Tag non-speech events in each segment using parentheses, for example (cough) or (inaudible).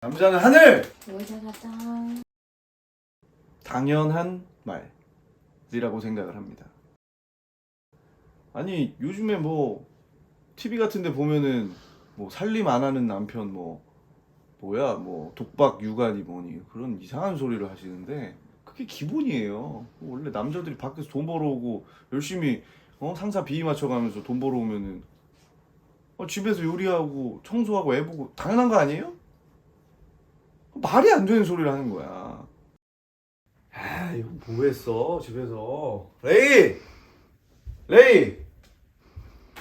남자는 하늘! 여자가자. 당연한 말이라고 생각을 합니다. 아니 요즘에 뭐 TV 같은데 보면은 뭐 살림 안 하는 남편 뭐 뭐야 뭐 독박 육아니 뭐니 그런 이상한 소리를 하시는데 그게 기본이에요. 원래 남자들이 밖에서 돈 벌어오고 열심히 어 상사 비위 맞춰가면서 돈 벌어오면은 어, 집에서 요리하고 청소하고 애 보고 당연한 거 아니에요? 말이 안 되는 소리를 하는 거야. 아 이거 뭐 했어 집에서 레이 레이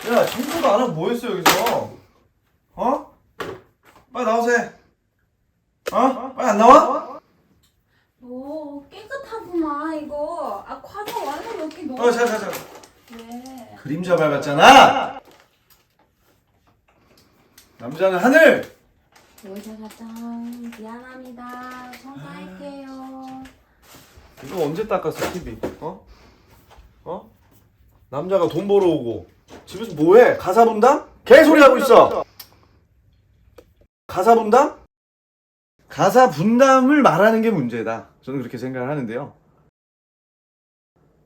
야 청소도 안 하고 뭐 했어 여기서 어? 빨리 나오세요 어? 빨리 안 나와? 오 깨끗하구만 이거. 아 과자 완전 이렇게 넣어. 어 자 자자 왜? 그림자 밟았잖아 남자는 하늘 여자가자. 미안합니다. 청소할게요. 이거 언제 닦았어 TV 어? 어? 남자가 돈 벌어오고 집에서 뭐해 가사 분담? 개소리 하고 있어 가사 분담? 가사 분담을 말하는 게 문제다 저는 그렇게 생각을 하는데요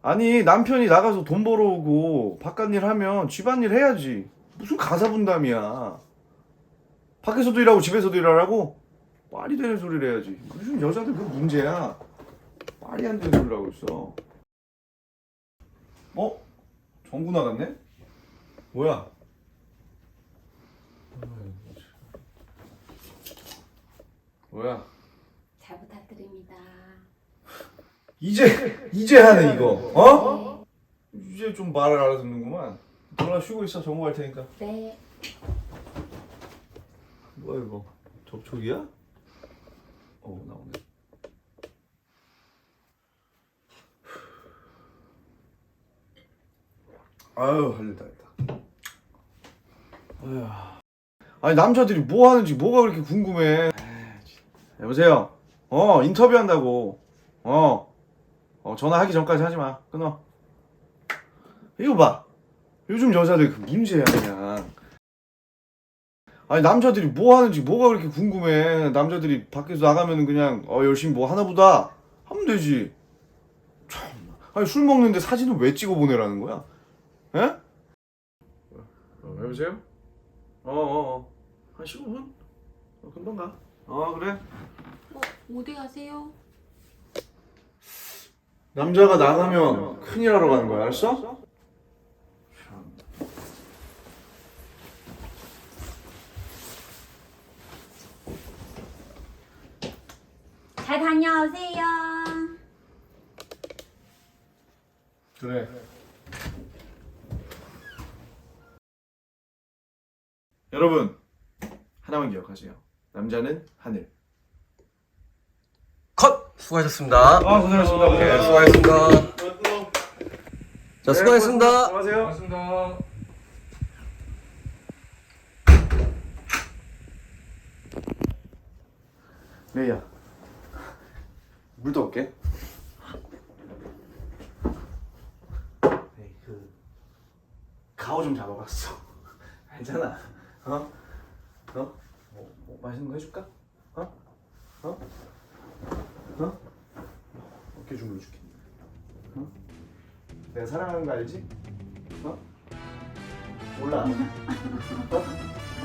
아니 남편이 나가서 돈 벌어오고 바깥일 하면 집안일 해야지 무슨 가사 분담이야 밖에서도 일하고 집에서도 일하라고? 말이 되는 소리를 해야지 요즘 여자들 그 문제야 말이 안 되는 소리를 하고 있어. 어? 전구 나갔네? 뭐야? 뭐야? 잘 부탁드립니다. 이제 이제 하네 이거. 어? 이제 좀 말을 알아듣는구만. 너나 쉬고 있어 정보 할 테니까. 네. 뭐야 이거? 접촉이야? 어 나오네. 아유 할일다 했다. 아유. 아니 남자들이 뭐 하는지 뭐가 그렇게 궁금해. 여보세요. 어 인터뷰 한다고. 어. 어 전화하기 전까지 하지 마. 끊어. 이거 봐. 요즘 여자들 그 문제야 그냥. 아니 남자들이 뭐 하는지 뭐가 그렇게 궁금해. 남자들이 밖에서 나가면은 그냥 어 열심히 뭐 하나 보다 하면 되지. 참. 아니 술 먹는데 사진을 왜 찍어 보내라는 거야? 에? 어, 여보세요? 어어어 어. 한 15분? 어, 금방 가. 어 그래. 어 어디 가세요? 남자가 나가면 큰일 하러 가는 거야 알았어? 참. 잘 다녀오세요. 그래. 여러분 하나만 기억하세요. 남자는 하늘. 컷! 수고하셨습니다. 아 고생하셨습니다. 네, 수고하셨습니다. 자, 수고하셨습니다. 수고하세요. 메이야 물더 올게 에이 그 가오 좀 잡아봤어 (laughs) 괜찮아 어? 어? 뭐, 뭐 맛있는 거 해줄까? 어? 어? 어? 어깨 주물러 줄게 어? 내가 사랑하는 거 알지? 어? 몰라 어? (laughs)